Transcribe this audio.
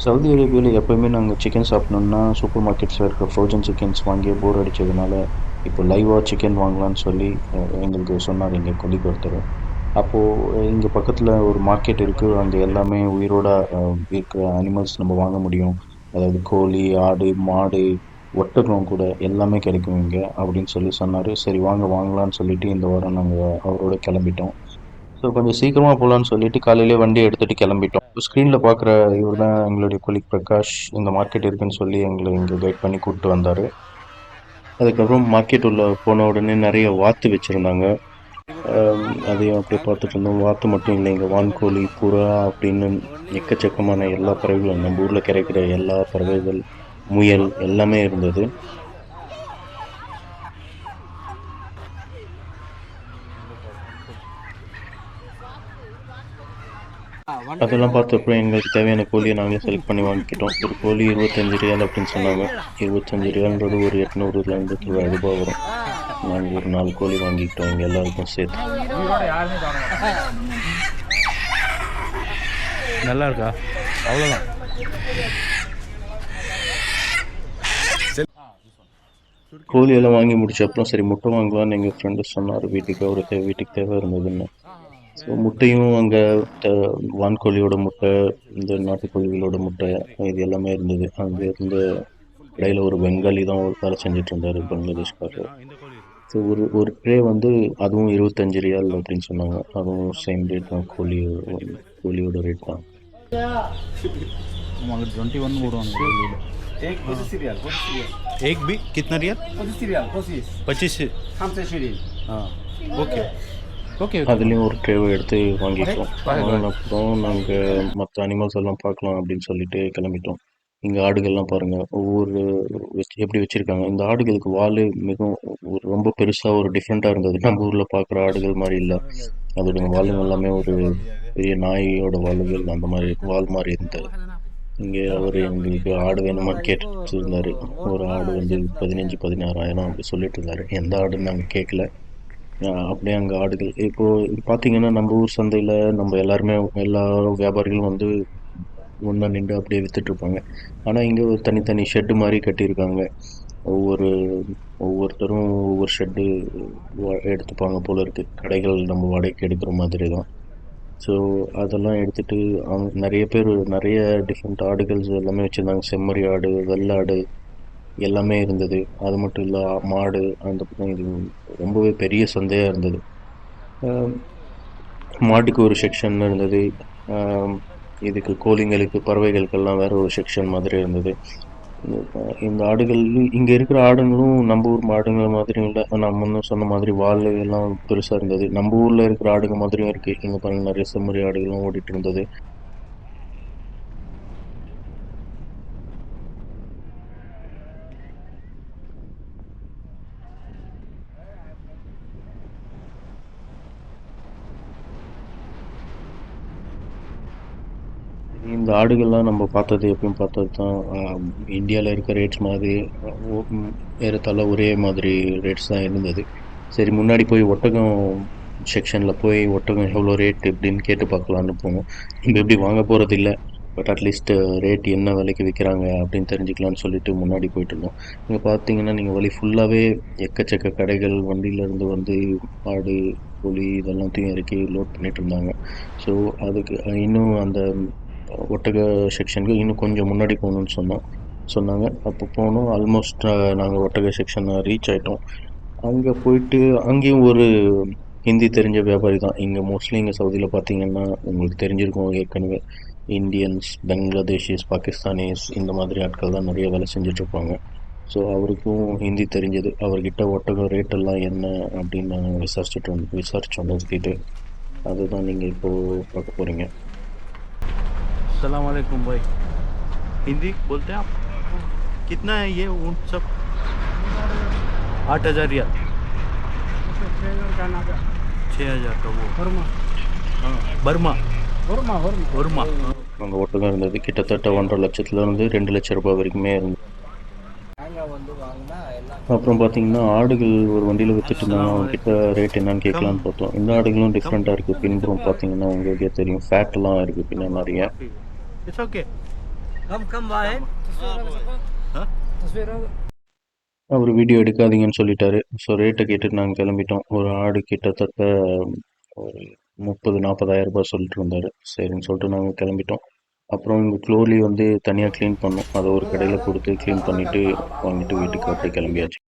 Saudi அரேபியாவில் எப்போயுமே நாங்கள் சிக்கன் சாப்பிட்ணுன்னா சூப்பர் மார்க்கெட்ஸில் இருக்க ஃப்ரோஜன் சிக்கன்ஸ் வாங்கி போர் அடித்ததுனால இப்போ லைவாக சிக்கன் வாங்கலாம்னு சொல்லி எங்களுக்கு சொன்னார் இங்கே கொல்லிக்கு ஒருத்தர். அப்போது இங்கே பக்கத்தில் ஒரு மார்க்கெட் இருக்குது அங்கே எல்லாமே உயிரோட இருக்கிற அனிமல்ஸ் நம்ம வாங்க முடியும். அதாவது கோழி ஆடு மாடு ஒட்டகம் கூட எல்லாமே கிடைக்கும் இங்கே. அப்படின்னு சொல்லி சொன்னார். சரி வாங்க வாங்கலாம்னு சொல்லிட்டு இந்த வாரம் நாங்கள் அவரோட கிளம்பிட்டோம். ஸோ கொஞ்சம் சீக்கிரமாக போகலான்னு சொல்லிட்டு காலையிலே வண்டி எடுத்துகிட்டு கிளம்பிட்டோம். ஸ்க்ரீனில் பார்க்குற இவர் தான் எங்களுடைய கொலிக் பிரகாஷ். இந்த மார்க்கெட் இருக்குன்னு சொல்லி எங்களை இங்கே கைட் பண்ணி கூப்பிட்டு வந்தார். அதுக்கப்புறம் மார்க்கெட் உள்ள போன உடனே நிறைய வாத்து வச்சுருந்தாங்க. அதையும் அப்படியே பார்த்துட்டு இருந்தோம். வாத்து மட்டும் இல்லை இங்கே வான்கோழி புறா அப்படின்னு எக்கச்சக்கமான எல்லா பறவைகளும் நம்ம ஊரில் கிடைக்கிற எல்லா பறவைகள் முயல் எல்லாமே இருந்தது. அதெல்லாம் பார்த்தப்போ எங்களுக்கு தேவையான கோழியை நாங்களே செலக்ட் பண்ணி வாங்கிக்கிட்டோம். ஒரு கோழி இருபத்தஞ்சு ரியால் அப்படின்னு சொன்னாங்க. இருபத்தஞ்சு ரியால்ன்றது ஒரு எட்நூறுலேருந்து தொள்ளாயிரம் ரூபாய் வரும். நாங்கள் ஒரு நாலு கோழி வாங்கிக்கிட்டோம். இங்கே எல்லாருக்கும் சேர்த்து. நல்லா இருக்கா? அவ்வளோதான் கோழி எல்லாம் வாங்கி முடிச்ச அப்புறம் சரி முட்டை வாங்கலாம்னு எங்கள் ஃப்ரெண்டு சொன்னார். வீட்டுக்கு அவரு தேவை வீட்டுக்கு தேவை இருந்ததுன்னு. ஸோ முட்டையும் அங்கே வான்கோழியோட முட்டை இந்த நாட்டுக்கோழிகளோட முட்டை இது எல்லாமே இருந்தது அங்கே இருந்த இடையில ஒரு பெங்காலி தான் ஒரு வேலை செஞ்சுட்டு இருந்தார் பங்களாதேஷ்காரர் இந்த கோழி இருக்கு ஸோ ஒரு ஒரு ட்ரே வந்து அதுவும் இருபத்தஞ்சு ரியால் அப்படின்னு சொன்னாங்க அதுவும் சேம் ரேட் தான் கோழி கோழியோட ரேட் தான் हम अगर ट्वेंटी वन बोल रहा हूँ एक पच्चीस रियाल पच्चीस रियाल एक भी कितना रियल पच्चीस रियाल पच्चीस पच्चीस हमसे शिरीन हाँ ओके ओके அதுலேயும் ஒரு ட்ரேவை எடுத்து வாங்கிட்டோம். வாங்கின அப்புறம் நாங்கள் மற்ற அனிமல்ஸ் எல்லாம் பார்க்கலாம் அப்படின்னு சொல்லிட்டு கிளம்பிட்டோம். இங்கே ஆடுகள்லாம் பாருங்கள் ஒவ்வொரு எப்படி வச்சுருக்காங்க? இந்த ஆடுகளுக்கு வால் மிகவும் ரொம்ப பெருசாக ஒரு டிஃப்ரெண்ட்டாக இருந்தது. நம்ம ஊரில் பார்க்குற ஆடுகள் மாதிரி இல்லை. அதோட வாலுங்க எல்லாமே ஒரு பெரிய நாயோட வாலுகள் அந்த மாதிரி வால் மாதிரி இருந்தது. இங்கே அவர் எங்களுக்கு ஆடு வேணுமான்னு கேட்டுட்டு இருந்தார். ஒரு ஆடு வந்து பதினஞ்சு பதினாறாயிரம் அப்படி சொல்லிட்டு இருந்தார். எந்த ஆடுன்னு நாங்கள் கேட்கல அப்படியே அங்கே ஆடுகள். இப்போது பார்த்தீங்கன்னா நம்ம ஊர் சந்தையில் நம்ம எல்லாருமே எல்லா வியாபாரிகளும் வந்து ஒன்றா நின்று அப்படியே விற்றுட்ருப்பாங்க ஆனால் இங்கே ஒரு தனித்தனி ஷெட்டு மாதிரி கட்டியிருக்காங்க. ஒவ்வொரு ஒவ்வொருத்தரும் ஒவ்வொரு ஷெட்டு எடுத்துப்பாங்க போல இருக்குது கடைகள் நம்ம வாடகைக்கு எடுக்கிற மாதிரி தான் ஸோ அதெல்லாம் எடுத்துகிட்டு அவங்க நிறைய பேர் நிறைய டிஃப்ரெண்ட் ஆடுகள் எல்லாமே வச்சுருந்தாங்க. செம்மறி ஆடு வெள்ளாடு எல்லாமே இருந்தது. அது மட்டும் இல்லை மாடு அந்த பக்கம் இது ரொம்பவே பெரிய சந்தையாக இருந்தது. மாட்டுக்கு ஒரு செக்ஷன் இருந்தது. இதுக்கு கோழிங்களுக்கு பறவைகளுக்கெல்லாம் வேறு ஒரு செக்ஷன் மாதிரி இருந்தது. இந்த- ஆடுகள் இங்கே இருக்கிற ஆடுங்களும் நம்ம ஊர் ஆடுங்கள் மாதிரியும் இல்லை நம்ம முன்ன சொன்ன மாதிரி வால் எல்லாம் பெருசாக இருந்தது. நம்ம ஊரில் இருக்கிற ஆடுங்க மாதிரியும் இருக்குது இங்கே பாருங்கள் நிறைய செம்மறி ஆடுகளும் ஓடிட்டு இருந்தது. இந்த ஆடுகள்லாம் நம்ம பார்த்தது எப்பயும் பார்த்தது தான் இந்தியாவில் இருக்க ரேட்ஸ் மாதிரி ஏறத்தாழ ஒரே மாதிரி ரேட்ஸ் தான் இருந்தது. சரி முன்னாடி போய் ஒட்டகம் செக்ஷனில் போய் ஒட்டகம் எவ்வளோ ரேட் எப்படின்னு கேட்டு பார்க்கலான்னு போவோம் நம்ம எப்படி வாங்க போகிறது இல்லை பட் அட்லீஸ்ட் ரேட் என்ன விலைக்கு விற்கிறாங்க அப்படின்னு தெரிஞ்சுக்கலாம்னு சொல்லிட்டு முன்னாடி போயிட்டு இருந்தோம். இங்கே பார்த்தீங்கன்னா நீங்கள் வழி ஃபுல்லாகவே எக்கச்சக்க கடைகள் வண்டியிலேருந்து வந்து ஆடு கோழி இதெல்லாத்தையும் இறக்கி லோட் பண்ணிட்டு இருந்தாங்க. ஸோ அதுக்கு இன்னும் அந்த ஒட்டக செக்ஷனுக்கு இன்னும் கொஞ்சம் முன்னாடி போகணும்னு சொன்னோம் சொன்னாங்க. அப்போ போனோம். ஆல்மோஸ்ட் நாங்கள் ஒட்டக செக்ஷன் ரீச் ஆகிட்டோம் அங்கே போயிட்டு அங்கேயும் ஒரு ஹிந்தி தெரிஞ்ச வியாபாரி தான். இங்கே மோஸ்ட்லி இங்கே சவுதியில் பார்த்தீங்கன்னா உங்களுக்கு தெரிஞ்சிருக்கும் ஏற்கனவே. இந்தியன்ஸ் பங்களாதேஷிஸ் பாகிஸ்தானிஸ் இந்த மாதிரி ஆட்கள் தான் நிறைய வேலை செஞ்சிட்ருப்பாங்க. ஸோ அவருக்கும் ஹிந்தி தெரிஞ்சது. அவர்கிட்ட ஒட்டகம் ரேட் எல்லாம் என்ன அப்படின்னு நாங்கள் விசாரிச்சுட்டு வந்து விசாரிச்சோம். நிறுத்திட்டு அதுதான் நீங்கள் இப்போது பார்க்க போகிறீங்க सलाम वालेकुम भाई हिंदी बोलते हैं आप कितना है ये ऊँट सब आठ हज़ार रियाल छः हज़ार का वो वर्मा हाँ बर्मा वर्मा वर्मा बर्मा அங்கே ஒட்டகம் இருந்தது கிட்டத்தட்ட ஒன்றரை லட்சத்துலேருந்து ரெண்டு லட்ச ரூபாய் வரைக்குமே இருந்தது அப்புறம் பார்த்தீங்கன்னா ஆடுகள் ஒரு வண்டியில் வித்துட்டு இருந்தாங்க அவங்க கிட்ட ரேட் என்னன்னு கேட்கலான்னு பார்த்தோம் இந்த ஆடுகளும் டிஃப்ரெண்ட்டாக இருக்குது பின்புறம் பார்த்தீங்கன்னா உங்களுக்கே தெரியும் ஃபேட்லாம் இருக்குது பின்ன நிறைய اتس اوكي கம் கம் பாய் அவர் வீடியோ எடுக்காதீங்கன்னு சொல்லிட்டாரு. ஸோ ரேட்டை கேட்டுட்டு நாங்கள் கிளம்பிட்டோம். ஒரு ஆடு கிட்டத்தட்ட ஒரு முப்பது நாற்பதாயிரம் ரூபாய் சொல்லிட்டு இருந்தார். சரின்னு சொல்லிட்டு நாங்கள் கிளம்பிட்டோம். அப்புறம் இங்கே க்ளோர்லி வந்து தனியாக க்ளீன் பண்ணோம். அதை ஒரு கடையில் கொடுத்து க்ளீன் பண்ணிவிட்டு வாங்கிட்டு வீட்டுக்கு அப்படியே கிளம்பியாச்சு.